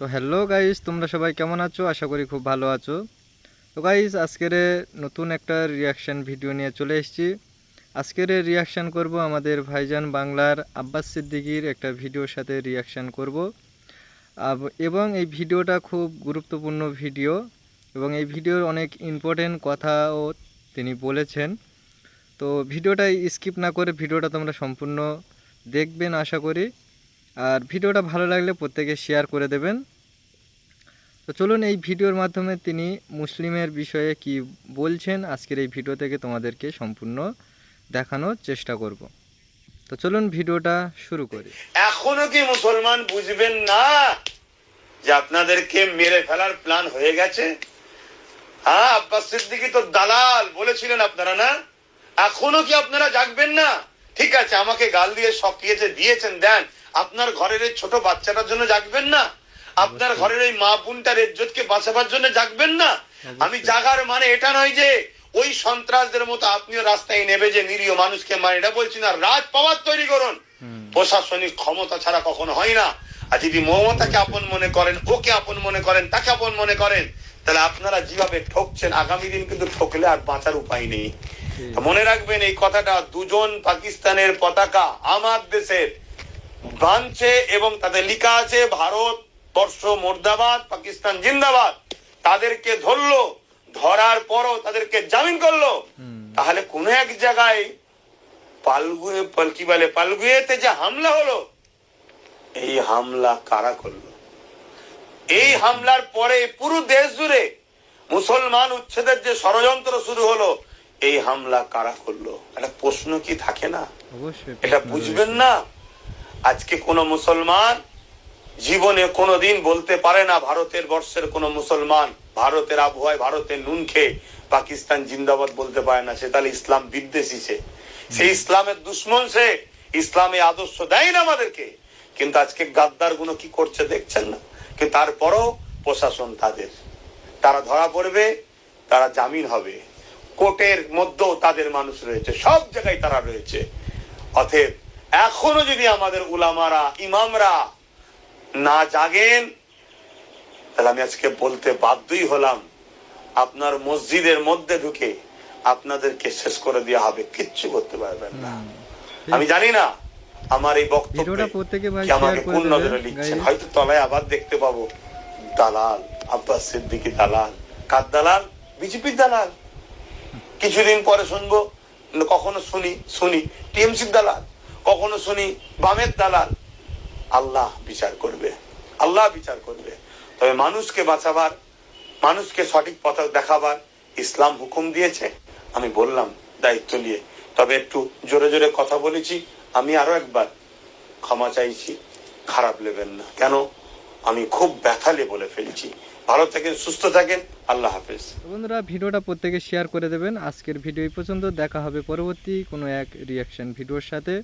তো hello guys তোমরা সবাই কেমন আছো? আশা করি খুব ভালো আছো। তো গাইস আজকের নতুন একটা রিয়াকশান ভিডিও নিয়ে চলে এসেছি। আজকের রিয়াকশান করব আমাদের ভাইজান বাংলার আব্বাস সিদ্দিকির একটা ভিডিওর সাথে রিয়াকশান করব। এবং এই ভিডিওটা খুব গুরুত্বপূর্ণ ভিডিও এবং এই ভিডিওর অনেক ইম্পর্টেন্ট কথাও তিনি বলেছেন। তো ভিডিওটা স্কিপ না করে ভিডিওটা তোমরা সম্পূর্ণ দেখবেন, আশা করি। আর ভিডিওটা ভালো লাগলে প্রত্যেকে শেয়ার করে দেবেন। তো চলুন এই ভিডিওর মাধ্যমে তিনি মুসলিমের বিষয়ে কি বলছেন, আজকের এই ভিডিও থেকে তোমাদেরকে সম্পূর্ণ দেখানোর চেষ্টা করব। তো চলুন ভিডিওটা শুরু করি। এখনও কি মুসলমান বুঝবেন না যে আপনাদেরকে মেরে ফেলার প্ল্যান হয়ে গেছে? হ্যাঁ আব্বাস সিদ্দিকি তো দালাল বলেছিলেন আপনারা, না? এখনও কি আপনারা জাগবেন না? ঠিক আছে, আমাকে গাল দিয়ে সকিয়েছে দিয়েছেন, দেন। আপনার ঘরের এই ছোট বাচ্চাটার জন্য জাগবেন না? আপনার ঘরের এই মা বোনটার ইজ্জতকে বাঁচাবার জন্য জাগবেন না? আমি জাগার মানে এটা নয় যে ওই সন্ত্রাসদের মতো আপনিও রাস্তায় নেবে যে নিরীহ মানুষকে মানে এটা বলছি না রাজ পাওয়ার তৈরি করুন। প্রশাসনিক ক্ষমতা ছাড়া কখনো হয় না। আর যদি মমতাকে আপন মনে করেন ওকে আপন মনে করেন তাকে আপন মনে করেন তাহলে আপনারা যেভাবে ঠকছেন আগামী দিন কিন্তু ঠকলে আর বাঁচার উপায় নেই। মনে রাখবেন এই কথাটা দুজন পাকিস্তানের পতাকা আমার দেশের বাঁধছে এবং তাদের লেখা আছে ভারত বর্ষ মুর্দাবাদ পাকিস্তান জিন্দাবাদ। তাদেরকে ধরলো ধরার পরও তাদেরকে জামিন করল। তাহলে কোন এক জায়গায় পালগুয়ে পাল- কি বলে পালগুয়েতে যে হামলা হলো এই হামলা কারা করল? এই হামলার পরে পুরো দেশ জুড়ে মুসলমান উচ্ছেদের যে ষড়যন্ত্র শুরু হলো এই হামলা কারা করল? একটা প্রশ্ন কি থাকে না? এটা বুঝবেন না? আজকে কোন মুসলমান জীবনে কোনোদিন বলতে পারে না ভারতের বর্ষের কোন মুসলমান, ভারতের আবহাওয়ায় ভারতের নুন খেয়ে পাকিস্তান জিন্দাবাদ বলতে পারে না, সে তাহলে ইসলাম বিদ্বেষী সে। ইসলামের দুশ্মন সে, ইসলামে আদর্শ দেয় না আমাদেরকে। কিন্তু আজকে গাদ্দারগুলো কি করছে দেখছেন না? কিন্তু তারপরও প্রশাসন তাদের। তারা ধরা পড়বে, তারা জামিন হবে। কোর্টের মধ্যেও তাদের মানুষ রয়েছে, সব জায়গায় তারা রয়েছে। অতএব এখনও যদি আমাদের উলামারা ইমামরা না জাগেন তাহলে আমি আজকে বলতে বাধ্যই হলাম আপনার মসজিদের মধ্যে ঢুকে আপনাদেরকে শেষ করে দেওয়া হবে কিচ্ছু করতে পারবেন না। আমি জানি না আমার এই বক্তব্য আমাকে কোন নজরে লিখছেন? হয়তো তলায় আবার দেখতে পাবো। দালাল আব্বাস সিদ্দিকী দালাল। কার দালাল? বিজেপির দালাল। কিছুদিন পরে শুনব কখনো শুনি শুনি। টিএমসির দালাল। কখনো শুনি, বামের দালাল। আল্লাহ বিচার করবে। আল্লাহ বিচার করবে। তবে মানুষকে বাঁচাবার, মানুষকে সঠিক পথ দেখাবার ইসলাম হুকুম দিয়েছে। আমি বললাম, দায়িত্ব নিয়ে। তবে একটু জোরে জোরে কথা বলেছি। আমি আরও একবার ক্ষমা চাইছি। খারাপ নেবেন না। কেন? আমি খুব ব্যথালে বলে ফেলছি। ভালো থাকেন, সুস্থ থাকেন। আল্লাহ হাফেজ। বন্ধুরা, ভিডিওটা প্রত্যেকে শেয়ার করে দেবেন। আজকের ভিডিও পর্যন্ত। দেখা হবে পরবর্তী কোনো এক রিয়াকশন ভিডিওর সাথে।